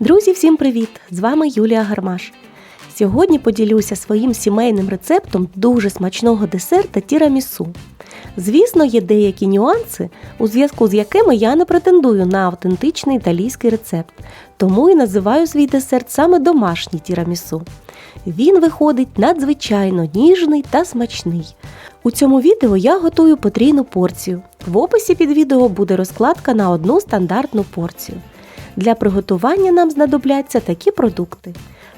Друзі, всім привіт! З вами Юлія Гармаш. Сьогодні поділюся своїм сімейним рецептом дуже смачного десерта тірамісу. Звісно, є деякі нюанси, у зв'язку з якими я не претендую на автентичний італійський рецепт, тому і називаю свій десерт саме домашній тірамісу. Він виходить надзвичайно ніжний та смачний. У цьому відео я готую потрійну порцію. В описі під відео буде розкладка на одну стандартну порцію. Для приготування нам знадобляться такі продукти: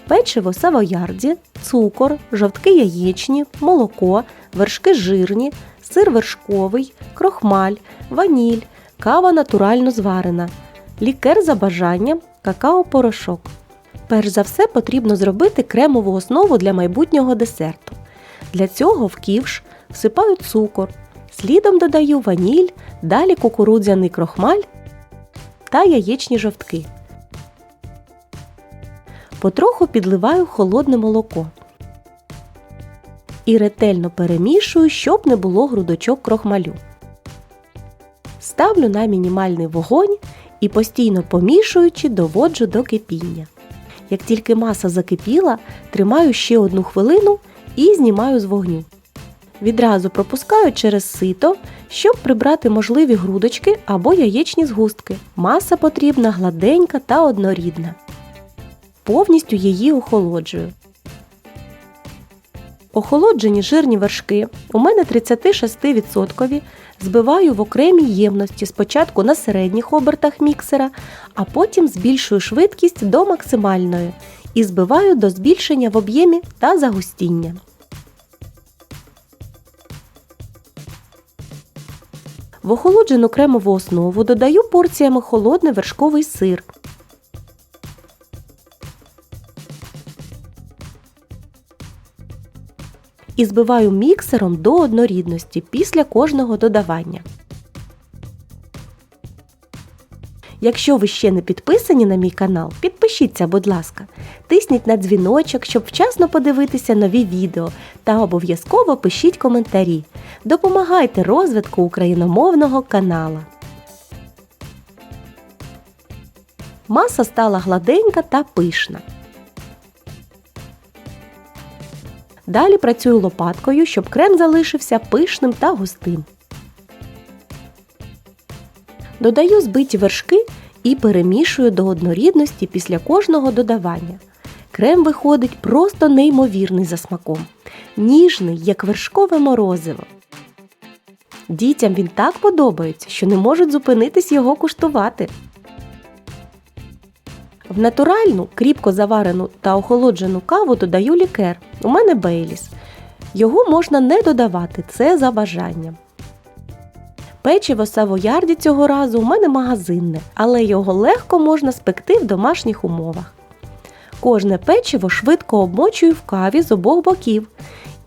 печиво савоярді, цукор, жовтки яєчні, молоко, вершки жирні, сир вершковий, крохмаль, ваніль, кава натурально зварена, лікер за бажанням, какао-порошок. Перш за все потрібно зробити кремову основу для майбутнього десерту. Для цього в ківш всипаю цукор, слідом додаю ваніль, далі кукурудзяний крохмаль та яєчні жовтки. Потроху підливаю холодне молоко і ретельно перемішую, щоб не було грудочок крохмалю. Ставлю на мінімальний вогонь і постійно помішуючи доводжу до кипіння. Як тільки маса закипіла, тримаю ще одну хвилину і знімаю з вогню. Відразу пропускаю через сито, щоб прибрати можливі грудочки або яєчні згустки. Маса потрібна гладенька та однорідна. Повністю її охолоджую. Охолоджені жирні вершки у мене 36% збиваю в окремій ємності спочатку на середніх обертах міксера, а потім збільшую швидкість до максимальної і збиваю до збільшення в об'ємі та загустіння. В охолоджену кремову основу додаю порціями холодний вершковий сир. І збиваю міксером до однорідності після кожного додавання. Якщо ви ще не підписані на мій канал, підпишіться, будь ласка, тисніть на дзвіночок, щоб вчасно подивитися нові відео та обов'язково пишіть коментарі. Допомагайте розвитку україномовного канала. Маса стала гладенька та пишна. Далі працюю лопаткою, щоб крем залишився пишним та густим. Додаю збиті вершки і перемішую до однорідності після кожного додавання. Крем виходить просто неймовірний за смаком. Ніжний, як вершкове морозиво. Дітям він так подобається, що не можуть зупинитись його куштувати. В натуральну, кріпко заварену та охолоджену каву додаю лікер. У мене бейліс. Його можна не додавати, це за бажанням. Печиво савоярді цього разу у мене магазинне, але його легко можна спекти в домашніх умовах. Кожне печиво швидко обмочую в каві з обох боків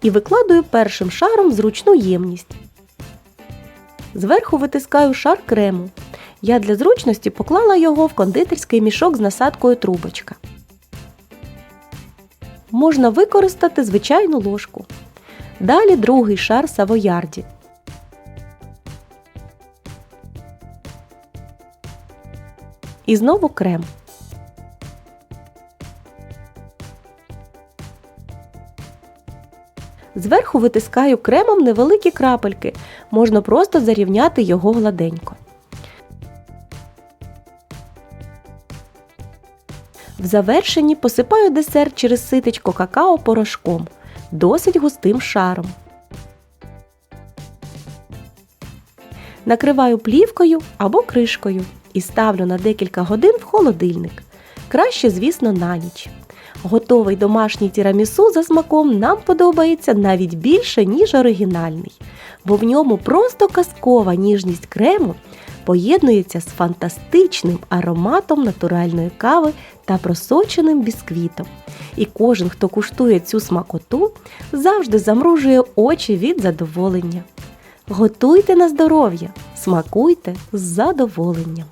і викладую першим шаром зручну ємність. Зверху витискаю шар крему. Я для зручності поклала його в кондитерський мішок з насадкою трубочка. Можна використати звичайну ложку. Далі другий шар савоярді. І знову крем. Зверху витискаю кремом невеликі крапельки, можна просто зарівняти його гладенько. В завершенні посипаю десерт через ситечко какао порошком, досить густим шаром. Накриваю плівкою або кришкою і ставлю на декілька годин в холодильник. Краще, звісно, на ніч. Готовий домашній тірамісу за смаком нам подобається навіть більше, ніж оригінальний, бо в ньому просто казкова ніжність крему поєднується з фантастичним ароматом натуральної кави та просоченим бісквітом. І кожен, хто куштує цю смакоту, завжди замружує очі від задоволення. Готуйте на здоров'я, смакуйте з задоволенням!